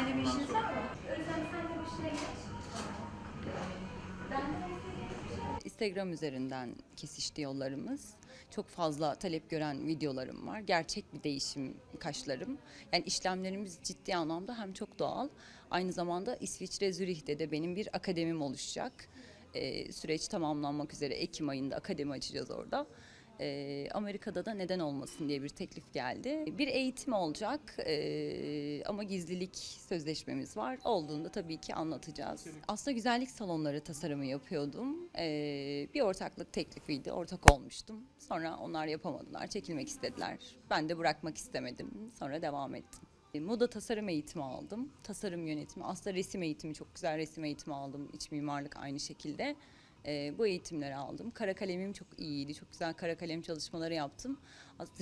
Sen de bir şuraya geç. Instagram üzerinden kesişti yollarımız. Çok fazla talep gören videolarım var. Gerçek bir değişim kaşlarım. Yani işlemlerimiz ciddi anlamda hem çok doğal. Aynı zamanda İsviçre Zürih'te de benim bir akademim oluşacak. Ee, süreç tamamlanmak üzere Ekim ayında akademi açacağız orada. Ee, Amerika'da da neden olmasın diye bir teklif geldi. Bir eğitim olacak ee, ama gizlilik sözleşmemiz var. Olduğunda tabii ki anlatacağız. Aslında güzellik salonları tasarımı yapıyordum. Ee, bir ortaklık teklifiydi. Ortak olmuştum. Sonra onlar yapamadılar. Çekilmek istediler. Ben de bırakmak istemedim. Sonra devam ettim. E, Moda tasarım eğitimi aldım. Tasarım yönetimi. Aslında resim eğitimi çok güzel resim eğitimi aldım. İç mimarlık aynı şekilde. E, bu eğitimleri aldım. Kara kalemim çok iyiydi. Çok güzel kara kalem çalışmaları yaptım.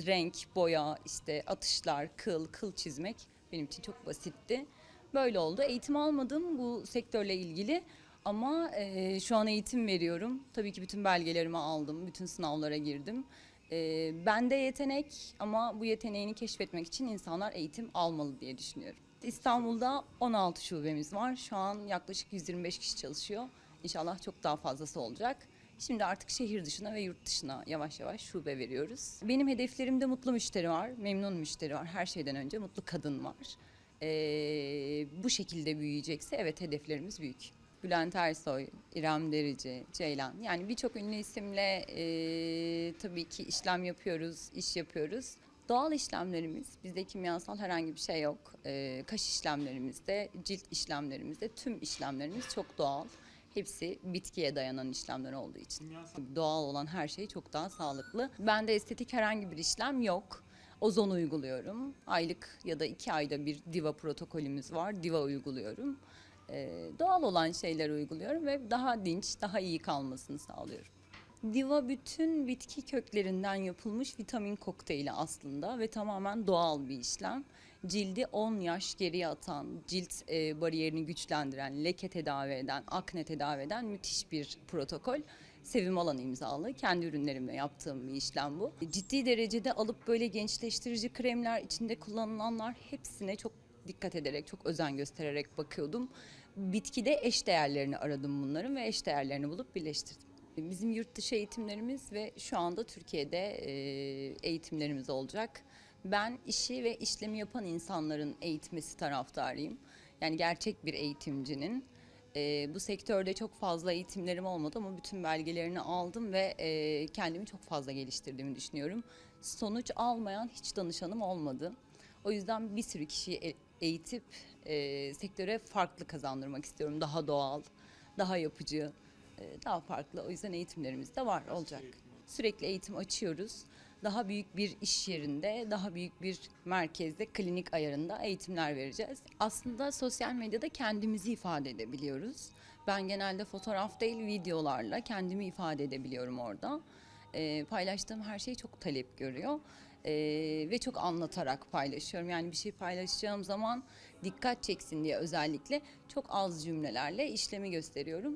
Renk, boya, işte atışlar, kıl, kıl çizmek benim için çok basitti. Böyle oldu. Eğitim almadım bu sektörle ilgili. Ama e, şu an eğitim veriyorum. Tabii ki bütün belgelerimi aldım. Bütün sınavlara girdim. E, bende yetenek ama bu yeteneğini keşfetmek için insanlar eğitim almalı diye düşünüyorum. İstanbul'da 16 şubemiz var. Şu an yaklaşık 125 kişi çalışıyor. İnşallah çok daha fazlası olacak. Şimdi artık şehir dışına ve yurt dışına yavaş yavaş şube veriyoruz. Benim hedeflerimde mutlu müşteri var, memnun müşteri var. Her şeyden önce mutlu kadın var. Ee, bu şekilde büyüyecekse evet hedeflerimiz büyük. Bülent Ersoy, İrem Derici, Ceylan. Yani birçok ünlü isimle e, tabii ki işlem yapıyoruz, iş yapıyoruz. Doğal işlemlerimiz, bizde kimyasal herhangi bir şey yok. E, kaş işlemlerimizde, cilt işlemlerimizde tüm işlemlerimiz çok doğal. Hepsi bitkiye dayanan işlemler olduğu için. Doğal olan her şey çok daha sağlıklı. Bende estetik herhangi bir işlem yok. Ozon uyguluyorum. Aylık ya da iki ayda bir diva protokolümüz var. Diva uyguluyorum. Ee, doğal olan şeyler uyguluyorum ve daha dinç, daha iyi kalmasını sağlıyorum. Diva bütün bitki köklerinden yapılmış vitamin kokteyli aslında ve tamamen doğal bir işlem. Cildi 10 yaş geriye atan, cilt e, bariyerini güçlendiren, leke tedavi eden, akne tedavi eden müthiş bir protokol. Sevim Alan imzalı. Kendi ürünlerimle yaptığım bir işlem bu. Ciddi derecede alıp böyle gençleştirici kremler içinde kullanılanlar hepsine çok dikkat ederek, çok özen göstererek bakıyordum. Bitkide eş değerlerini aradım bunların ve eş değerlerini bulup birleştirdim. Bizim yurt dışı eğitimlerimiz ve şu anda Türkiye'de e, eğitimlerimiz olacak. Ben işi ve işlemi yapan insanların eğitmesi taraftarıyım. Yani gerçek bir eğitimcinin. E, bu sektörde çok fazla eğitimlerim olmadı ama bütün belgelerini aldım ve e, kendimi çok fazla geliştirdiğimi düşünüyorum. Sonuç almayan hiç danışanım olmadı. O yüzden bir sürü kişiyi eğitip e, sektöre farklı kazandırmak istiyorum. Daha doğal, daha yapıcı, daha farklı. O yüzden eğitimlerimiz de var, olacak. Sürekli eğitim açıyoruz. Daha büyük bir iş yerinde, daha büyük bir merkezde, klinik ayarında eğitimler vereceğiz. Aslında sosyal medyada kendimizi ifade edebiliyoruz. Ben genelde fotoğraf değil, videolarla kendimi ifade edebiliyorum orada. E, paylaştığım her şey çok talep görüyor. E, ve çok anlatarak paylaşıyorum. Yani bir şey paylaşacağım zaman dikkat çeksin diye özellikle çok az cümlelerle işlemi gösteriyorum.